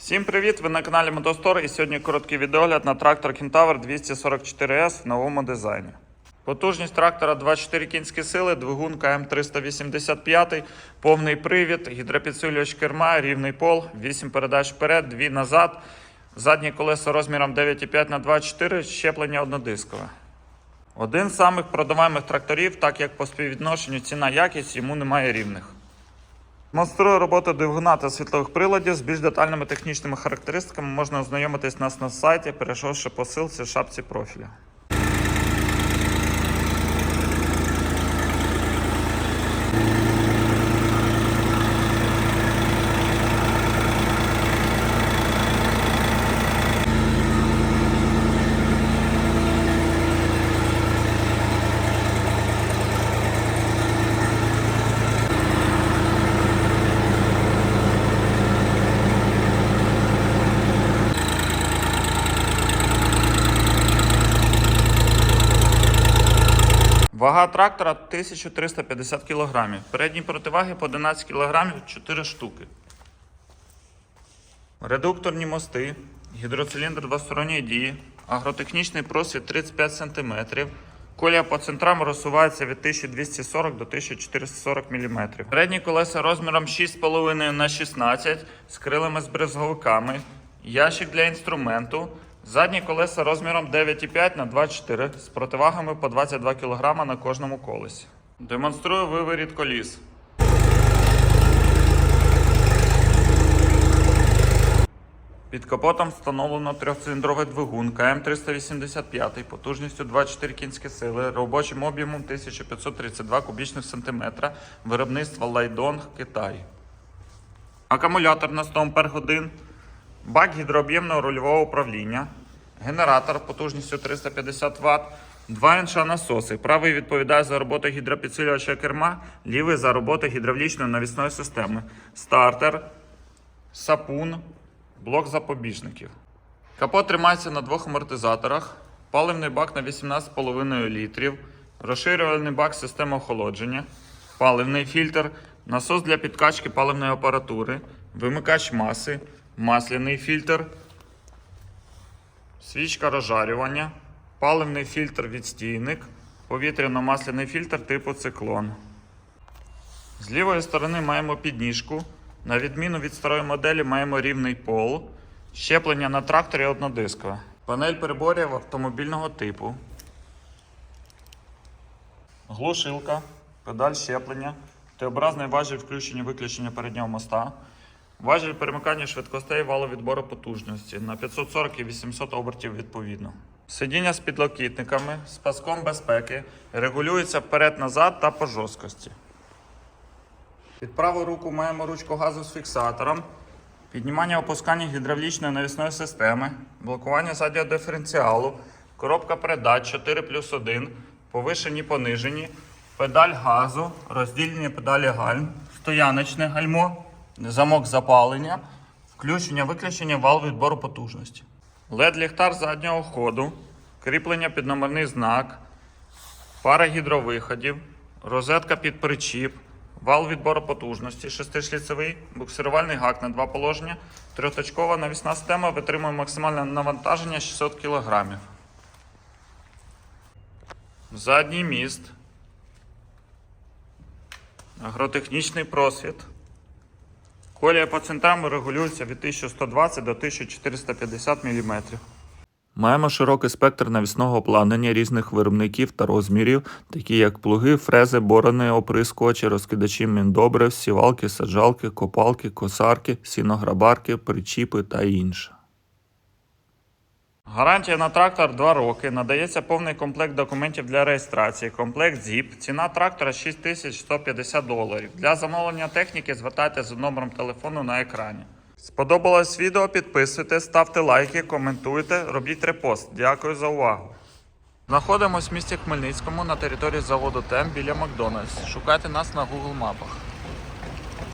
Всім привіт! Ви на каналі Мотостор і сьогодні короткий відеогляд на трактор Кентавр 244S в новому дизайні. Потужність трактора 24 кінські сили, двигун КМ385, повний привід, гідропідсилювач керма, рівний пол, 8 передач вперед, 2 назад, задні колеса розміром 9,5 на 24, щеплення однодискове. Один з самих продаваємих тракторів, так як по співвідношенню ціна-якість йому немає рівних. Демонструю роботу двигуна та світлових приладів з більш детальними технічними характеристиками можна ознайомитись нас на сайті, перейшовши по силці в шапці профіля. Вага трактора 1350 кг. Передні противаги по 11 кг 4 штуки. Редукторні мости, гідроциліндр двосторонньої дії, агротехнічний просвіт 35 см. Колія по центрам розсувається від 1240 до 1440 мм. Передні колеса розміром 6,5 на 16 з крилами з брезговиками, ящик для інструменту. Задні колеса розміром 9,5 на 24 з противагами по 22 кг на кожному колесі. Демонструю виворіт коліс. Під капотом встановлено трьохциліндровий двигун КМ385 потужністю 24 кінські сили, робочим об'ємом 1532 кубічних сантиметра, виробництва Лайдонг Китай. Акумулятор на 100 Ах, бак гідрооб'ємного рульового управління, генератор потужністю 350 Вт, два інша насоси. Правий відповідає за роботу гідропідсилювача керма, лівий за роботу гідравлічної навісної системи, стартер, сапун, блок запобіжників. Капот тримається на двох амортизаторах, паливний бак на 18,5 літрів, розширювальний бак системи охолодження, паливний фільтр, насос для підкачки паливної апаратури, вимикач маси, масляний фільтр, свічка розжарювання, паливний фільтр відстійник, повітряно-масляний фільтр типу циклон. З лівої сторони маємо підніжку. На відміну від старої моделі маємо рівний пол. Щеплення на тракторі однодискове. Панель переборів автомобільного типу. Глушилка, педаль щеплення, Т-образний важіль включення-виключення переднього моста. Важіль перемикання швидкостей валовідбору потужності на 540 і 800 обертів відповідно. Сидіння з підлокітниками, з паском безпеки, регулюється вперед-назад та по жорсткості. Під праву руку маємо ручку газу з фіксатором, піднімання опускання гідравлічної навісної системи, блокування заднього диференціалу, коробка передач 4 плюс 1, повишені понижені, педаль газу, роздільні педалі гальм, стояночне гальмо, замок запалення, включення виключення вал відбору потужності. LED-ліхтар заднього ходу, кріплення під номерний знак, пара гідровиходів, розетка під причіп, вал відбору потужності, шестишліцевий, буксирувальний гак на два положення, трьохточкова навісна система витримує максимальне навантаження 600 кг. Задній міст, агротехнічний просвіт. Колія по центрам регулюється від 1120 до 1450 мм. Маємо широкий спектр навісного обладнання різних виробників та розмірів, такі як плуги, фрези, борони, оприскувачі, розкидачі міндобрив, сівалки, саджалки, копалки, косарки, сінограбарки, причіпи та інше. Гарантія на трактор 2 роки. Надається повний комплект документів для реєстрації. Комплект ZIP. Ціна трактора 6150 доларів. Для замовлення техніки звертайтеся за номером телефону на екрані. Сподобалось відео? Підписуйтесь, ставте лайки, коментуйте, робіть репост. Дякую за увагу. Знаходимось в місті Хмельницькому на території заводу ТЕМ біля Макдональдс. Шукайте нас на Google мапах.